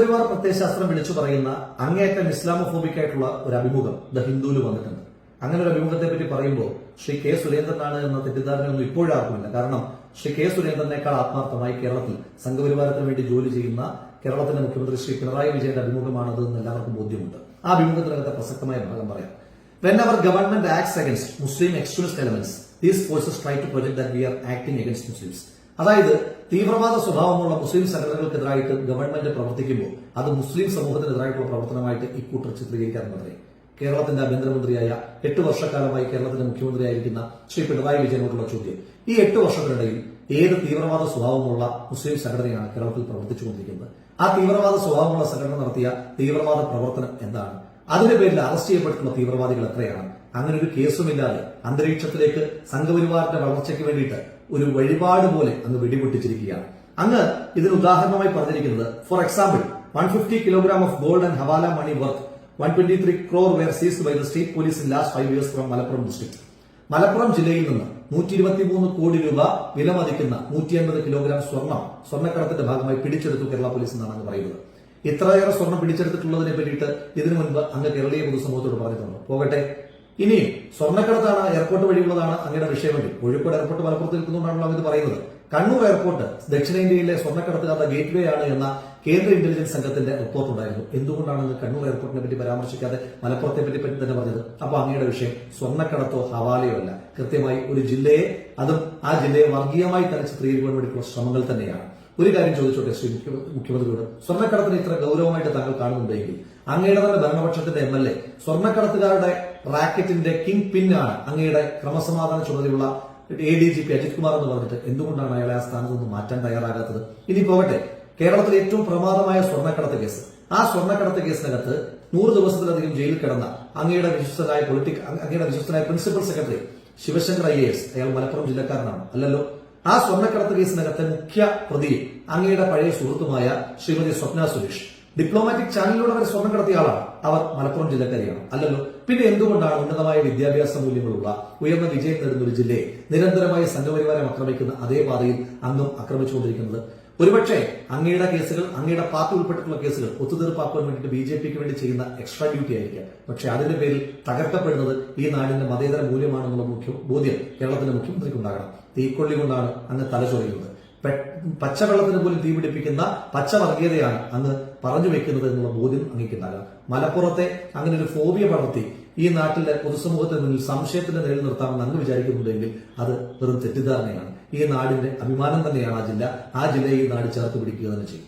സംഘപരിവാർ പ്രത്യയശാസ്ത്രം വിളിച്ചു പറയുന്ന അങ്ങേയറ്റം ഇസ്ലാമോഫോബിക് ആയിട്ടുള്ള ഒരു അഭിമുഖം ദ ഹിന്ദുവിൽ വന്നിട്ടുണ്ട്. അങ്ങനെ ഒരു അഭിമുഖത്തെ പറ്റി പറയുമ്പോൾ ശ്രീ കെ സുരേന്ദ്രനാണ് എന്ന തെറ്റിദ്ധാരണയൊന്നും ഇപ്പോഴും ആർക്കുമില്ല. കാരണം ശ്രീ കെ സുരേന്ദ്രനേക്കാൾ ആത്മാർത്ഥമായി കേരളത്തിൽ സംഘപരിവാരത്തിന് വേണ്ടി ജോലി ചെയ്യുന്ന കേരളത്തിന്റെ മുഖ്യമന്ത്രി ശ്രീ പിണറായി വിജയന്റെ അഭിമുഖമാണത് എന്ന് എല്ലാവർക്കും ബോധ്യമുണ്ട്. ആ അഭിമുഖത്തിനകത്തെ പ്രസക്തമായ ഭാഗം പറയാം. When our government acts against Muslim extremist elements these forces try to project that we are acting against Muslims അതായത് തീവ്രവാദ സ്വഭാവമുള്ള മുസ്ലിം സംഘടനകൾക്കെതിരായിട്ട് ഗവൺമെന്റ് പ്രവർത്തിക്കുമ്പോൾ അത് മുസ്ലിം സമൂഹത്തിനെതിരായിട്ടുള്ള പ്രവർത്തനമായിട്ട് ഇക്കൂട്ടർ ചിത്രീകരിക്കാറുണ്ട് കേരളത്തിന്റെ ആഭ്യന്തരമന്ത്രിയായ എട്ട് വർഷക്കാലമായി കേരളത്തിന്റെ മുഖ്യമന്ത്രിയായിരിക്കുന്ന ശ്രീ പിണറായി വിജയനോടുള്ള ചോദ്യം. ഈ എട്ട് വർഷത്തിനിടയിൽ ഏത് തീവ്രവാദ സ്വഭാവമുള്ള മുസ്ലിം സംഘടനയാണ് കേരളത്തിൽ പ്രവർത്തിച്ചുകൊണ്ടിരിക്കുന്നത്? ആ തീവ്രവാദ സ്വഭാവമുള്ള സംഘടന നടത്തിയ തീവ്രവാദ പ്രവർത്തനം എന്താണ്? അതിന്റെ പേരിൽ അറസ്റ്റ് ചെയ്യപ്പെട്ടിട്ടുള്ള തീവ്രവാദികൾ എത്രയാണ്? അങ്ങനെ ഒരു കേസുമില്ലാതെ അന്തരീക്ഷത്തിലേക്ക് സംഘപരിവാറിന്റെ വളർച്ചയ്ക്ക് വേണ്ടിയിട്ട് ഒരു വഴിപാട് പോലെ അങ്ങ് വെടിപൊട്ടിച്ചിരിക്കുകയാണ്. അങ്ങ് ഇതിന് ഉദാഹരണമായി പറഞ്ഞിരിക്കുന്നത് for example one fifty kilogram of gold and hawala money worth one twenty three crore were seized by the state police in last five years from Malappuram district Malappuram ജില്ലയിൽ നിന്ന് നൂറ്റി ഇരുപത്തിമൂന്ന് കോടി രൂപ വില മതിക്കുന്ന നൂറ്റി അൻപത് കിലോഗ്രാം സ്വർണം സ്വർണക്കടത്തിന്റെ ഭാഗമായി പിടിച്ചെടുത്തു കേരള പോലീസ് എന്നാണ് അങ്ങ് പറയുന്നത്. ഇത്രയേറെ സ്വർണം പിടിച്ചെടുത്തിട്ടുള്ളതിനെ പറ്റിയിട്ട് ഇതിനു മുൻപ് അങ്ങ് കേരളീയ പൊതുസമൂഹത്തോട് പറഞ്ഞിട്ടുണ്ട്. പോകട്ടെ. ഇനിയും സ്വർണക്കടത്താണ് എയർപോർട്ട് വഴിയുള്ളതാണ് അങ്ങയുടെ വിഷയമെങ്കിൽ. കോഴിക്കോട് എയർപോർട്ട് മലപ്പുറത്ത് നിൽക്കുന്നതുകൊണ്ടാണല്ലോ അവർ പറയുന്നത്. കണ്ണൂർ എയർപോർട്ട് ദക്ഷിണേന്ത്യയിലെ സ്വർണക്കടത്തുകാരുടെ ഗേറ്റ്വേ ആണ് എന്ന കേന്ദ്ര ഇന്റലിജൻസ് സംഘത്തിന്റെ റിപ്പോർട്ട് ഉണ്ടായിരുന്നു എന്തുകൊണ്ടാണ് കണ്ണൂർ എയർപോർട്ടിനെ പറ്റി പരാമർശിക്കാതെ മലപ്പുറത്തെ പറ്റി പറ്റി തന്നെ പറഞ്ഞത്? അപ്പൊ അങ്ങയുടെ വിഷയം സ്വർണക്കടത്തോ ഹവാലയോ അല്ല. കൃത്യമായി ഒരു ജില്ലയെ അതും ആ ജില്ലയെ വർഗീയമായി തന്നെ ചിത്രീകരിക്കാൻ വേണ്ടിയിട്ടുള്ള ശ്രമങ്ങൾ തന്നെയാണ്. ഒരു കാര്യം ചോദിച്ചോട്ടെ ശ്രീ മുഖ്യ- മുഖ്യമന്ത്രിയോട്? സ്വർണക്കടത്തിന് ഇത്ര ഗൗരവമായിട്ട് താങ്കൾ കാണുന്നുണ്ടെങ്കിൽ അങ്ങയുടെ തന്നെ ഭരണപക്ഷത്തിന്റെ എം എൽ എ സ്വർണക്കടത്തുകാരുടെ റാക്കറ്റിന്റെ കിങ് പിൻ ആണ് അങ്ങയുടെ ക്രമസമാധാന ചുമതലയുള്ള A D G P Ajith Kumar എന്ന് പറഞ്ഞിട്ട് എന്തുകൊണ്ടാണ് അയാളെ ആ സ്ഥാനത്ത് നിന്ന് മാറ്റാൻ തയ്യാറാകാത്തത്? ഇനി പോകട്ടെ കേരളത്തിലെ ഏറ്റവും പ്രമാദമായ സ്വർണക്കടത്ത് കേസ്. ആ സ്വർണക്കടത്ത് കേസിനകത്ത് നൂറ് ദിവസത്തിലധികം ജയിലിൽ കിടന്ന അങ്ങയുടെ വിശ്വസ്തനായ പൊളിറ്റിക് അങ്ങയുടെ വിശ്വസ്തനായ principal secretary Sivasankar I S അയാൾ മലപ്പുറം ജില്ലക്കാരനാണ് അല്ലല്ലോ? ആ സ്വർണക്കടത്ത് കേസിനകത്തെ മുഖ്യ പ്രതി അങ്ങയുടെ പഴയ സുഹൃത്തുമായ ശ്രീമതി സ്വപ്ന സുരേഷ്. ഡിപ്ലോമാറ്റിക് ചാനലിലൂടെ അവർ സ്വർണം കടത്തിയ ആളാണ്. അവർ മലപ്പുറം ജില്ലക്കാരിയാണ്. അല്ലല്ലോ പിന്നെ എന്തുകൊണ്ടാണ് ഉന്നതമായ വിദ്യാഭ്യാസ മൂല്യങ്ങളുള്ള ഉയർന്ന വിജയം നേടുന്ന ഒരു ജില്ലയെ നിരന്തരമായി സംഘപരിവാരം ആക്രമിക്കുന്ന അതേ പാതയിൽ അന്നും ആക്രമിച്ചുകൊണ്ടിരിക്കുന്നത്? ഒരുപക്ഷെ അങ്ങയുടെ കേസുകൾ അങ്ങയുടെ പാർട്ടി ഉൾപ്പെട്ടിട്ടുള്ള കേസുകൾ ഒത്തുതീർപ്പാക്കാൻ വേണ്ടിയിട്ട് ബി ജെ പിക്ക് വേണ്ടി ചെയ്യുന്ന എക്സ്ട്രാ ഡ്യൂട്ടി ആയിരിക്കാം. പക്ഷെ അതിന്റെ പേരിൽ തകർക്കപ്പെടുന്നത് ഈ നാടിന്റെ മതേതര മൂല്യമാണെന്നുള്ള മുഖ്യ ബോധ്യം കേരളത്തിന്റെ മുഖ്യമന്ത്രിക്ക് ഉണ്ടാകണം. തീക്കൊള്ളി കൊണ്ടാണ് അങ്ങ് തലചൊറിയുന്നത് പച്ചവെള്ളത്തിന് പോലും തീപിടിപ്പിക്കുന്ന പച്ചവർഗീയതയാണ് അന്ന് പറഞ്ഞു വെക്കുന്നത് എന്നുള്ള ബോധ്യം അങ്ങേക്കുണ്ടാകാം മലപ്പുറത്തെ അങ്ങനെ ഒരു ഫോബിയ പടർത്തി ഈ നാട്ടിലെ പൊതുസമൂഹത്തിന് മുന്നിൽ സംശയത്തിന്റെ നിലയിൽ നിർത്താമെന്ന് അങ്ങ് വിചാരിക്കുന്നുണ്ടെങ്കിൽ അത് വെറും തെറ്റിദ്ധാരണയാണ്. ഈ നാടിന്റെ അഭിമാനം തന്നെയാണ് ആ ജില്ല ആ ജില്ലയെ ഈ നാട് ചേർത്ത് പിടിക്കുക തന്നെ ചെയ്യും.